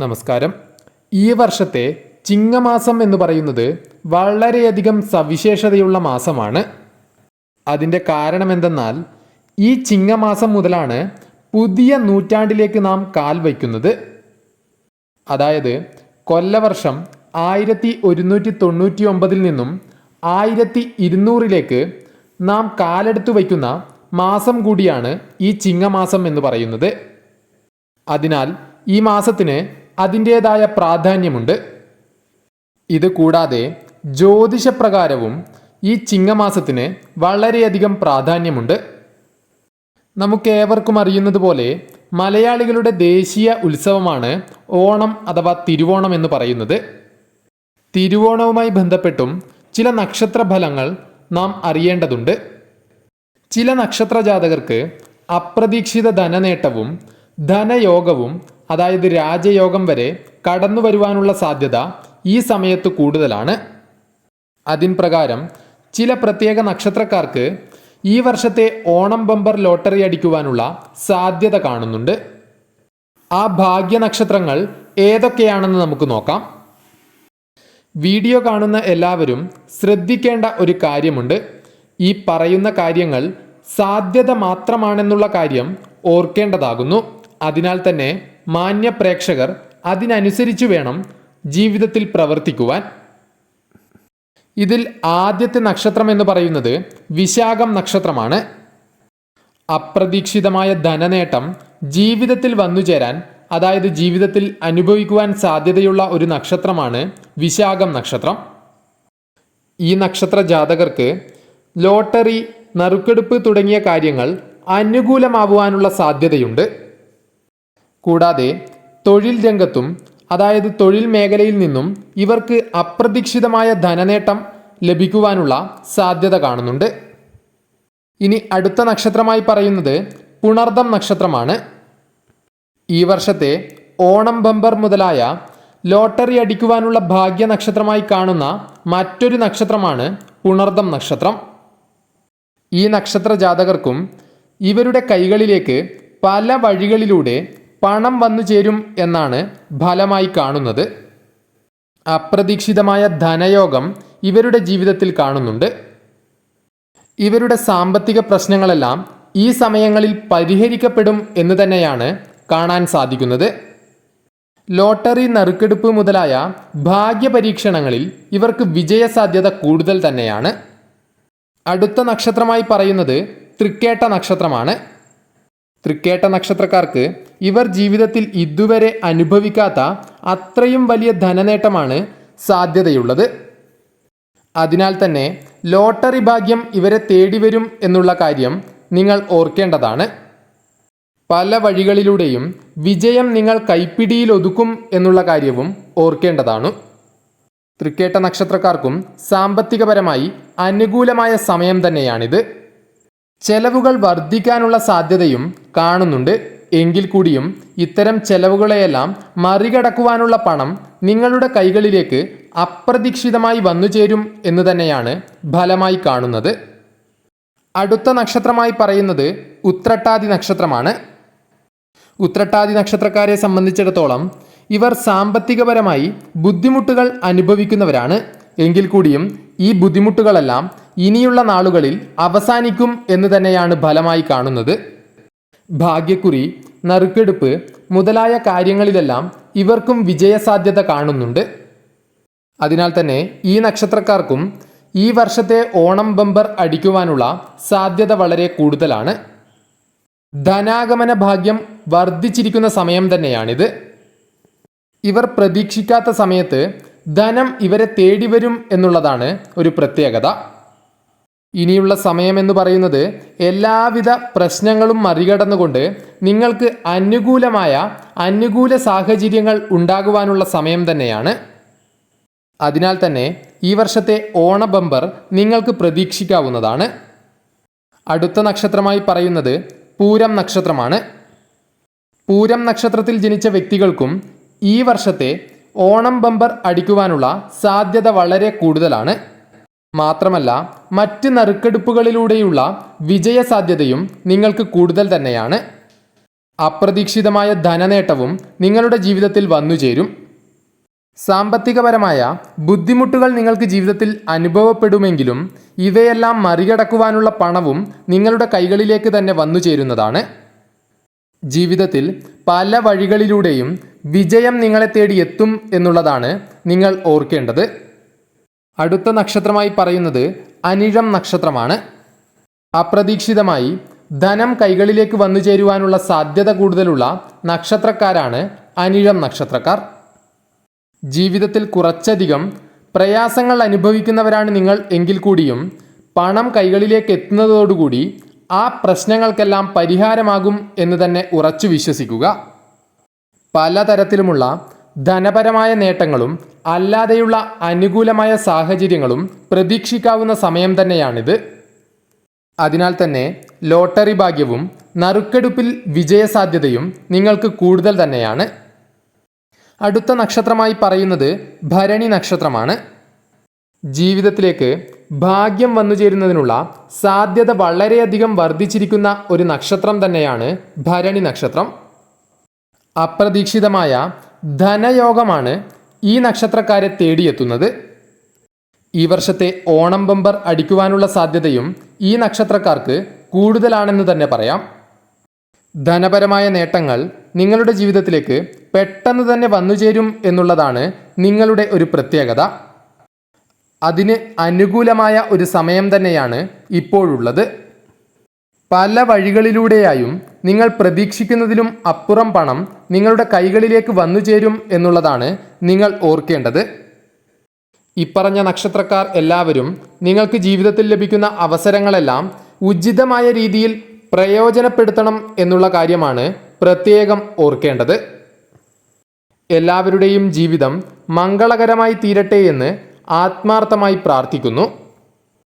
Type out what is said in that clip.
നമസ്കാരം. ഈ വർഷത്തെ ചിങ്ങമാസം എന്ന് പറയുന്നത് വളരെയധികം സവിശേഷതയുള്ള മാസമാണ്. അതിന്റെ കാരണമെന്തെന്നാൽ ഈ ചിങ്ങമാസം മുതലാണ് പുതിയ നൂറ്റാണ്ടിലേക്ക് നാം കാൽ വയ്ക്കുന്നത്. അതായത് കൊല്ലവർഷം ആയിരത്തി ഒരുന്നൂറ്റി തൊണ്ണൂറ്റി ഒമ്പതിൽ നിന്നും ആയിരത്തി ഇരുന്നൂറിലേക്ക് നാം കാലെടുത്തു വയ്ക്കുന്ന മാസം കൂടിയാണ് ഈ ചിങ്ങമാസം എന്ന് പറയുന്നത്. അതിനാൽ ഈ മാസത്തിന് അതിന്റേതായ പ്രാധാന്യമുണ്ട്. ഇത് കൂടാതെ ജ്യോതിഷപ്രകാരവും ഈ ചിങ്ങമാസത്തിന് വളരെയധികം പ്രാധാന്യമുണ്ട്. നമുക്കേവർക്കും അറിയുന്നതുപോലെ മലയാളികളുടെ ദേശീയ ഉത്സവമാണ് ഓണം അഥവാ തിരുവോണം എന്ന് പറയുന്നത്. തിരുവോണവുമായി ബന്ധപ്പെട്ടും ചില നക്ഷത്രഫലങ്ങൾ നാം അറിയേണ്ടതുണ്ട്. ചില നക്ഷത്ര ജാതകർക്ക് അപ്രതീക്ഷിത ധനനേട്ടവും ധനയോഗവും അതായത് രാജയോഗം വരെ കടന്നു വരുവാനുള്ള സാധ്യത ഈ സമയത്ത് കൂടുതലാണ്. അതിൻ പ്രകാരം ചില പ്രത്യേക നക്ഷത്രക്കാർക്ക് ഈ വർഷത്തെ ഓണം ബമ്പർ ലോട്ടറി അടിക്കുവാനുള്ള സാധ്യത കാണുന്നുണ്ട്. ആ ഭാഗ്യ നക്ഷത്രങ്ങൾ ഏതൊക്കെയാണെന്ന് നമുക്ക് നോക്കാം. വീഡിയോ കാണുന്ന എല്ലാവരും ശ്രദ്ധിക്കേണ്ട ഒരു കാര്യമുണ്ട്. ഈ പറയുന്ന കാര്യങ്ങൾ സാധ്യത മാത്രമാണെന്നുള്ള കാര്യം ഓർക്കേണ്ടതാകുന്നു. അതിനാൽ തന്നെ മാന്യ പ്രേക്ഷകർ അതിനനുസരിച്ച് വേണം ജീവിതത്തിൽ പ്രവർത്തിക്കുവാൻ. ഇതിൽ ആദ്യത്തെ നക്ഷത്രം എന്ന് പറയുന്നത് വിശാഖം നക്ഷത്രമാണ്. അപ്രതീക്ഷിതമായ ധനനേട്ടം ജീവിതത്തിൽ വന്നുചേരാൻ അതായത് ജീവിതത്തിൽ അനുഭവിക്കുവാൻ സാധ്യതയുള്ള ഒരു നക്ഷത്രമാണ് വിശാഖം നക്ഷത്രം. ഈ നക്ഷത്ര ജാതകർക്ക് ലോട്ടറി നറുക്കെടുപ്പ് തുടങ്ങിയ കാര്യങ്ങൾ അനുകൂലമാവുവാനുള്ള സാധ്യതയുണ്ട്. കൂടാതെ തൊഴിൽ രംഗത്തും അതായത് തൊഴിൽ മേഖലയിൽ നിന്നും ഇവർക്ക് അപ്രതീക്ഷിതമായ ധനനേട്ടം ലഭിക്കുവാനുള്ള സാധ്യത കാണുന്നുണ്ട്. ഇനി അടുത്ത നക്ഷത്രമായി പറയുന്നത് പുണർദം നക്ഷത്രമാണ്. ഈ വർഷത്തെ ഓണം ബമ്പർ മുതലായ ലോട്ടറി അടിക്കുവാനുള്ള ഭാഗ്യ നക്ഷത്രമായി കാണുന്ന മറ്റൊരു നക്ഷത്രമാണ് പുണർദം നക്ഷത്രം. ഈ നക്ഷത്ര ജാതകർക്കും ഇവരുടെ കൈകളിലേക്ക് പല വഴികളിലൂടെ പണം വന്നു ചേരും എന്നാണ് ഫലമായി കാണുന്നത്. അപ്രതീക്ഷിതമായ ധനയോഗം ഇവരുടെ ജീവിതത്തിൽ കാണുന്നുണ്ട്. ഇവരുടെ സാമ്പത്തിക പ്രശ്നങ്ങളെല്ലാം ഈ സമയങ്ങളിൽ പരിഹരിക്കപ്പെടും എന്ന് തന്നെയാണ് കാണാൻ സാധിക്കുന്നത്. ലോട്ടറി നറുക്കെടുപ്പ് മുതലായ ഭാഗ്യപരീക്ഷണങ്ങളിൽ ഇവർക്ക് വിജയസാധ്യത കൂടുതൽ തന്നെയാണ്. അടുത്ത നക്ഷത്രമായി പറയുന്നത് തൃക്കേട്ട നക്ഷത്രമാണ്. തൃക്കേട്ട നക്ഷത്രക്കാർക്ക് ഇവർ ജീവിതത്തിൽ ഇതുവരെ അനുഭവിക്കാത്ത അത്രയും വലിയ ധനനേട്ടമാണ് സാധ്യതയുള്ളത്. അതിനാൽ തന്നെ ലോട്ടറി ഭാഗ്യം ഇവരെ തേടി വരും എന്നുള്ള കാര്യം നിങ്ങൾ ഓർക്കേണ്ടതാണ്. പല വഴികളിലൂടെയും വിജയം നിങ്ങൾ കൈപ്പിടിയിൽ ഒതുക്കും എന്നുള്ള കാര്യവും ഓർക്കേണ്ടതാണ്. തൃക്കേട്ട നക്ഷത്രക്കാർക്കും സാമ്പത്തികപരമായി അനുകൂലമായ സമയം തന്നെയാണിത്. ചെലവുകൾ വർദ്ധിക്കാനുള്ള സാധ്യതയും കാണുന്നുണ്ട്. എങ്കിൽ കൂടിയും ഇത്തരം ചെലവുകളെയെല്ലാം മറികടക്കുവാനുള്ള പണം നിങ്ങളുടെ കൈകളിലേക്ക് അപ്രതീക്ഷിതമായി വന്നുചേരും എന്ന് തന്നെയാണ് ഫലമായി കാണുന്നത്. അടുത്ത നക്ഷത്രമായി പറയുന്നത് ഉത്രട്ടാതി നക്ഷത്രമാണ്. ഉത്രട്ടാതി നക്ഷത്രക്കാരെ സംബന്ധിച്ചിടത്തോളം ഇവർ സാമ്പത്തികപരമായി ബുദ്ധിമുട്ടുകൾ അനുഭവിക്കുന്നവരാണ്. എങ്കിൽ കൂടിയും ഈ ബുദ്ധിമുട്ടുകളെല്ലാം ഇനിയുള്ള നാളുകളിൽ അവസാനിക്കും എന്ന് തന്നെയാണ് ഫലമായി കാണുന്നത്. ഭാഗ്യക്കുറി നറുക്കെടുപ്പ് മുതലായ കാര്യങ്ങളിലെല്ലാം ഇവർക്കും വിജയസാധ്യത കാണുന്നുണ്ട്. അതിനാൽ തന്നെ ഈ നക്ഷത്രക്കാർക്കും ഈ വർഷത്തെ ഓണം ബമ്പർ അടിക്കുവാനുള്ള സാധ്യത വളരെ കൂടുതലാണ്. ധനാഗമന ഭാഗ്യം വർദ്ധിച്ചിരിക്കുന്ന സമയം തന്നെയാണിത്. ഇവർ പ്രതീക്ഷിക്കാത്ത സമയത്ത് ധനം ഇവരെ തേടി വരും എന്നുള്ളതാണ് ഒരു പ്രത്യേകത. ഇനിയുള്ള സമയം എന്ന് പറയുന്നത് എല്ലാവിധ പ്രശ്നങ്ങളും മറികടന്നുകൊണ്ട് നിങ്ങൾക്ക് അനുകൂലമായ അനുകൂല സാഹചര്യങ്ങൾ ഉണ്ടാകുവാനുള്ള സമയം തന്നെയാണ്. അതിനാൽ തന്നെ ഈ വർഷത്തെ ഓണ ബമ്പർ നിങ്ങൾക്ക് പ്രതീക്ഷിക്കാവുന്നതാണ്. അടുത്ത നക്ഷത്രമായി പറയുന്നത് പൂരം നക്ഷത്രമാണ്. പൂരം നക്ഷത്രത്തിൽ ജനിച്ച വ്യക്തികൾക്കും ഈ വർഷത്തെ ഓണം ബമ്പർ അടിക്കുവാനുള്ള സാധ്യത വളരെ കൂടുതലാണ്. മാത്രമല്ല മറ്റ് നറുക്കെടുപ്പുകളിലൂടെയുള്ള വിജയസാധ്യതയും നിങ്ങൾക്ക് കൂടുതൽ തന്നെയാണ്. അപ്രതീക്ഷിതമായ ധനനേട്ടവും നിങ്ങളുടെ ജീവിതത്തിൽ വന്നുചേരും സാമ്പത്തികപരമായ ബുദ്ധിമുട്ടുകൾ നിങ്ങൾക്ക് ജീവിതത്തിൽ അനുഭവപ്പെടുമെങ്കിലും ഇവയെല്ലാം മറികടക്കുവാനുള്ള പണവും നിങ്ങളുടെ കൈകളിലേക്ക് തന്നെ വന്നു ചേരുന്നതാണ്. ജീവിതത്തിൽ പല വഴികളിലൂടെയും വിജയം നിങ്ങളെ തേടി എത്തും എന്നുള്ളതാണ് നിങ്ങൾ ഓർക്കേണ്ടത്. അടുത്ത നക്ഷത്രമായി പറയുന്നത് അനിഴം നക്ഷത്രമാണ്. അപ്രതീക്ഷിതമായി ധനം കൈകളിലേക്ക് വന്നു ചേരുവാനുള്ള സാധ്യത കൂടുതലുള്ള നക്ഷത്രക്കാരാണ് അനിഴം നക്ഷത്രക്കാർ. ജീവിതത്തിൽ കുറച്ചധികം പ്രയാസങ്ങൾ അനുഭവിക്കുന്നവരാണ് നിങ്ങൾ എങ്കിൽ കൂടിയും പണം കൈകളിലേക്ക് എത്തുന്നതോടുകൂടി ആ പ്രശ്നങ്ങൾക്കെല്ലാം പരിഹാരമാകും എന്ന് തന്നെ ഉറച്ചു വിശ്വസിക്കുക. പലതരത്തിലുമുള്ള ധനപരമായ നേട്ടങ്ങളും അല്ലാതെയുള്ള അനുകൂലമായ സാഹചര്യങ്ങളും പ്രതീക്ഷിക്കാവുന്ന സമയം തന്നെയാണിത്. അതിനാൽ തന്നെ ലോട്ടറി ഭാഗ്യവും നറുക്കെടുപ്പിൽ വിജയസാധ്യതയും നിങ്ങൾക്ക് കൂടുതൽ തന്നെയാണ്. അടുത്ത നക്ഷത്രമായി പറയുന്നത് ഭരണി നക്ഷത്രമാണ്. ജീവിതത്തിലേക്ക് ഭാഗ്യം വന്നു ചേരുന്നതിനുള്ള സാധ്യത വളരെയധികം വർദ്ധിച്ചിരിക്കുന്ന ഒരു നക്ഷത്രം തന്നെയാണ് ഭരണി നക്ഷത്രം. അപ്രതീക്ഷിതമായ ധനയോഗമാണ് ഈ നക്ഷത്രക്കാരെ തേടിയെത്തുന്നത്. ഈ വർഷത്തെ ഓണം ബമ്പർ അടിക്കുവാനുള്ള സാധ്യതയും ഈ നക്ഷത്രക്കാർക്ക് കൂടുതലാണെന്ന് തന്നെ പറയാം. ധനപരമായ നേട്ടങ്ങൾ നിങ്ങളുടെ ജീവിതത്തിലേക്ക് പെട്ടെന്ന് തന്നെ വന്നുചേരും എന്നുള്ളതാണ് നിങ്ങളുടെ ഒരു പ്രത്യേകത. അതിന് അനുകൂലമായ ഒരു സമയം തന്നെയാണ് ഇപ്പോഴുള്ളത്. പല വഴികളിലൂടെയായും നിങ്ങൾ പ്രതീക്ഷിക്കുന്നതിലും അപ്പുറം പണം നിങ്ങളുടെ കൈകളിലേക്ക് വന്നു ചേരും എന്നുള്ളതാണ് നിങ്ങൾ ഓർക്കേണ്ടത്. ഇപ്പറഞ്ഞ നക്ഷത്രക്കാർ എല്ലാവരും നിങ്ങൾക്ക് ജീവിതത്തിൽ ലഭിക്കുന്ന അവസരങ്ങളെല്ലാം ഉചിതമായ രീതിയിൽ പ്രയോജനപ്പെടുത്തണം എന്നുള്ള കാര്യമാണ് പ്രത്യേകം ഓർക്കേണ്ടത്. എല്ലാവരുടെയും ജീവിതം മംഗളകരമായി തീരട്ടെ എന്ന് ആത്മാർത്ഥമായി പ്രാർത്ഥിക്കുന്നു.